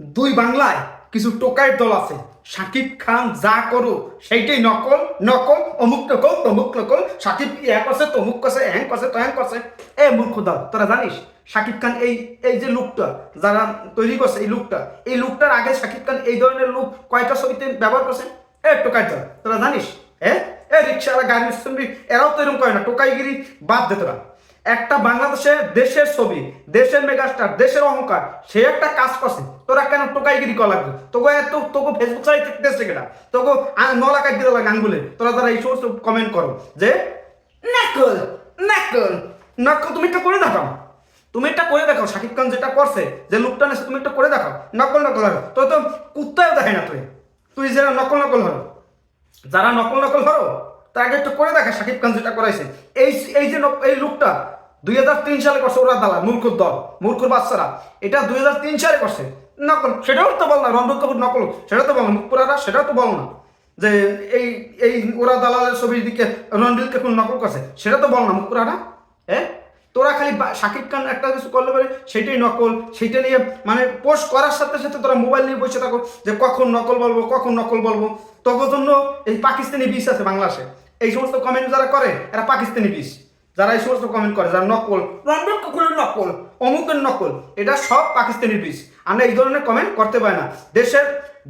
দুই বাংলায় কিছু টোকাইয়ের দল আছে। সাকিব খান যা করো, সেইটাই নকল নকল, অমুক নকল, তমুক নকল সাকিব এক আছে, তমুক কছে হ্যাং কছে তো কছে এ মূর্খ দল, তোরা জানিস সাকিব খান এই এই যে লুকটা, যারা তৈরি করছে এই লুকটা, এই লুকটার আগে সাকিব খান এই ধরনের লুক কয়টা ছবিতে ব্যবহার করছে এ টোকাই দল, তোরা জানিস হ্যাঁ এ রিক্সাওয়ালা গাড়ি শ্রমিক এরাও তো এরকম করে না, টোকাইগিরি বাদ দে তোরা। একটা বাংলাদেশে দেশের ছবি, দেশের মেগাস্টার দেশের অহংকার, সে একটা কাজ করছে। তোরা কেন টোকাইগিরি করা লাগবে? তোকে এত তোকে ফেসবুক সাইট দেখতেছে কেনা তোকে নলা কাট দিতে লাগে আঙ্গুলে। তোরা তারা এই সমস্ত কমেন্ট করো যে, নাকল নাকল নাকল তুমি একটা করে দেখাও। তুমি একটা করে দেখাও, শাকিব খান যেটা করছে, যে লুকটা নেছে তুমি একটা করে দেখাও। নকল নকল হবে তো তো কুত্তাও দেখে না তুই। তুই যে নকল নকল হলো যারা নকল নকল হলো তাকে একটু করে দেখা শাকিব খান যেটা করাইছে। এই এই যে এই লুকটা দুই হাজার তিন সালে করছে ওরা দালা মূর্খর দল, মূর্খর বাচ্চারা। এটা দুই হাজার তিন সালে করছে। নকল, সেটাও তো বল না রণবীর কাপুর নকল। সেটা তো বল না, মুখপুরারা, সেটাও তো বল না যে এই এই ওরা দালালের ছবির দিকে রণবীর কাপুর নকল করছে, সেটা তো বল না, মুখপুরারা। হ্যাঁ তোরা খালি শাকিব খান একটা কিছু করলে পারে সেটাই নকল সেইটা নিয়ে মানে পোস্ট করার সাথে সাথে তোরা মোবাইল নিয়ে বসে থাকো যে কখন নকল বলব, কখন নকল বলব। তোর জন্য এই পাকিস্তানি বিষ আছে বাংলাদেশে। এই সমস্ত কমেন্ট যারা করে, এরা পাকিস্তানি বিষ। যারা এই সমস্ত কমেন্ট করে যারা নকল রণবীর কুকুরের নকল। অমুকের নকল এটা সব পাকিস্তানি বিষ আমরা এই ধরনের কমেন্ট করতে পারি না। দেশের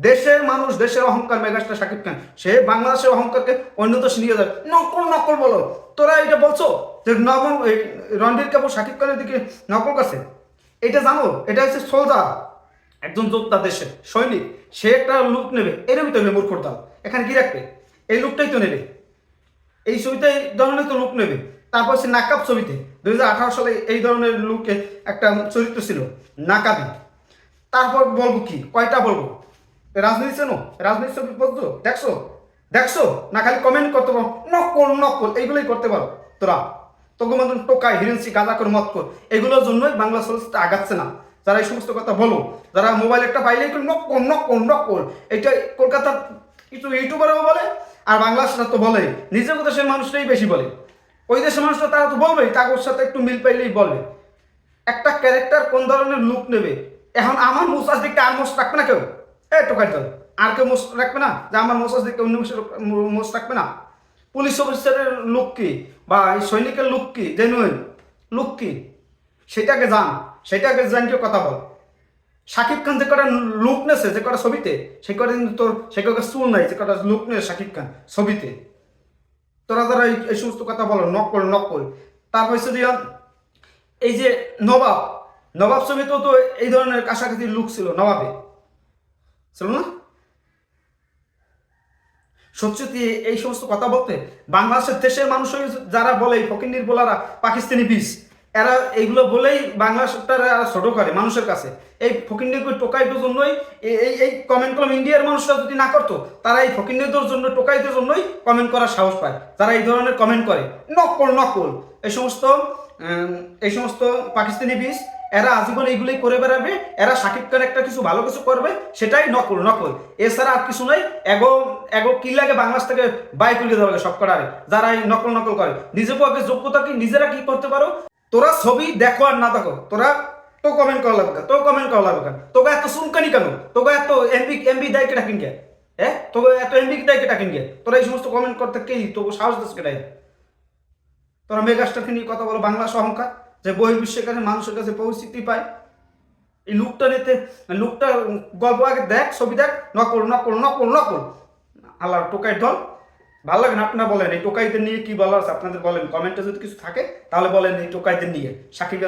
দেশের মানুষ দেশের অহংকার মেগাস্টার শাকিব খান সে বাংলাদেশের অহংকারকে অন্য অন্যত নিয়ে যায়। নকল নকল বলো। তোরা এটা বলছো যে নবম এই রণবীর কাপুর শাকিব খানের দিকে নকল করছে? এটা জানো এটা হচ্ছে সোলজার। একজন যোদ্ধা দেশের সৈনিক সে একটা লুক নেবে। এরকমই তো নেবে মূর্খর এখানে কি রাখবে? এই লুকটাই তো নেবে। এই ছবিতে এই ধরনের তো লুক নেবে। তারপর সে নাকাব ছবিতে দুই হাজার আঠারো সালে এই ধরনের লুকে একটা চরিত্র ছিল, নাকাবি। তারপর বলব কি, কয়টা বলব? রাজনীতি চেনো? রাজনীতি ছবি বলতো দেখছ? দেখছ? না খালি কমেন্ট করতে পারো? নকল নকল, এইগুলোই করতে পারো। তোরা, তোকে মতন টোকাই হিরেন্সি মত কর এগুলোর জন্যই বাংলা চলচ্চিত্র আগাচ্ছে না। যারা এই সমস্ত কথা বলো, যারা মোবাইল একটা পাইলেই করে নকল নকল নকল এটা কলকাতার কিছু ইউটিউবারও বলে, আর বাংলাদেশরা তো বলে নিজের দেশের মানুষটাই বেশি বলে। ওই দেশের মানুষরা তারা তো বলবেই কাগজ সাথে একটু মিল পাইলেই বলবে একটা ক্যারেক্টার কোন ধরনের লুক নেবে? এখন আমার মোসাজ দিকটা আর মোস রাখবে না কেউ? এ টোকাই দল আর কেউ মোস রাখবে না? যে আমার মোসাজ দিকটা অন্য মোস রাখবে না? পুলিশ অফিসারের লুক কি? বা এই সৈনিকের লুক কি? জেনুইন লুক কি? সেটাকে জান সেটাকে জানিয়ে কথা বল। শাকিব খান যে কটা লুক নেছে, যে কটা ছবিতে, সে কটা কিন্তু তোর সে কটা চুল নাই, যে কটা লুক নেছে শাকিব খান ছবিতে। তোরা যারা এই সমস্ত কথা বলো নক নকল তারপর হচ্ছে দিয়া এই যে নবাব নবাব ছবিতেও তো এই ধরনের কাছাকাছি লুক ছিল, নবাবে। ছিল না? সত্যি এই সমস্ত কথা বলতে বাংলাদেশের দেশের মানুষ যারা বলে ফকিন্দির বলারা পাকিস্তানি বিষ এরা এইগুলো বলেই বাংলা বাংলাদেশটারা ছোট করে মানুষের কাছে। এই ফকিন্নির টোকাইদের জন্যই এই- এই কমেন্ট করলাম ইন্ডিয়ার মানুষরা যদি না করতো, তারা এই ফকিন্নিদের জন্য টোকাইদের জন্যই কমেন্ট করার সাহস পায়। যারা এই ধরনের কমেন্ট করে, নকল নকল। এই সমস্ত এই সমস্ত পাকিস্তানি বিষ এরা আজীবন এইগুলোই করে বেড়াবে, এরা সাকিব খান একটা কিছু ভালো কিছু করবে, সেটাই নকল নকল। এছাড়া আর কিছু নাই, এগো এগো কি লাগে বাংলাদেশ থেকে বাই তুলে দেওয়া লাগে সব কটারে যারা এই নকল নকল করে। নিজেকে আগে যোগ্যতা কি, নিজেরা কি করতে পারো? তোরা ছবি দেখো আর না দেখো, তোরা তো কমেন্ট করা লাগবে তো কমেন্ট করা লাগবে তোকে এত সুনকানি কেন? তোকে এত এমবি এমবি দেয় কেটা কিনকে হ্যাঁ? তোকে এত এমবি দেয় কেটা কিনকে তোরা এই সমস্ত কমেন্ট করতে কে তোকে সাহস দিস কেটাই তোরা মেগাস্টারকে নিয়ে কথা বলো বাংলা অহংকার যে বহির্বিশ্বের কাছে মানুষের কাছে পরিস্থিতি পায়। এই লুকটা নিতে, লুকটা গল্প আগে দেখ, ছবি দেখ, নকল নকল নকল নকল। আল্লাহ টোকাই দল ভালো লাগে না আপনারা বলেন, এই টোকাইদের নিয়ে কি বলার আছে? আপনাদের বলেন, কমেন্টে যদি কিছু থাকে, তাহলে বলেন এই টোকাইদের নিয়ে। সাকিব।